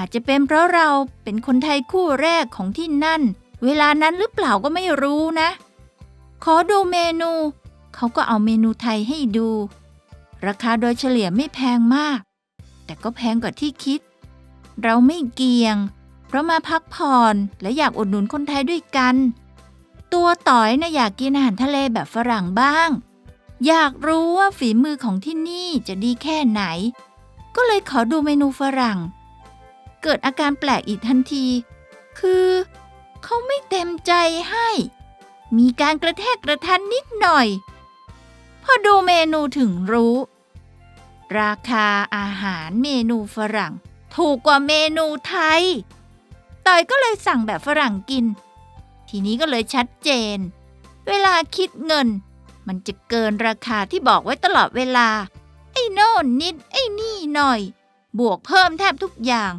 อาจจะเป็นเพราะเราเป็นคนไทยคู่แรกของที่นั่น เวลานั้นหรือเปล่าก็ไม่รู้นะ ขอดูเมนู เขาก็เอาเมนูไทยให้ดู ราคาโดยเฉลี่ยไม่แพงมาก แต่ก็แพงกว่าที่คิด เราไม่เกี่ยง เพราะมาพักผ่อนและอยากอุดหนุนคนไทยด้วยกัน ตัวต่อยนะอยากกินอาหารทะเลแบบฝรั่งบ้าง อยากรู้ว่าฝีมือของที่นี่จะดีแค่ไหน ก็เลยขอดูเมนูฝรั่ง เกิดอาการแปลกอีกทันที คือเขาไม่เต็มใจให้ มีการกระแทกกระทันนิดหน่อย พอดูเมนูถึงรู้ ราคาอาหารเมนูฝรั่ง ถูกกว่าเมนูไทยต่อยก็เลยสั่งแบบฝรั่งกิน ทีนี้ก็เลยชัดเจน เวลาคิดเงิน มันจะเกินราคาที่บอกไว้ตลอดเวลา ไอ้โน่นนิด ไอ้นี่หน่อย บวกเพิ่มแทบทุกอย่าง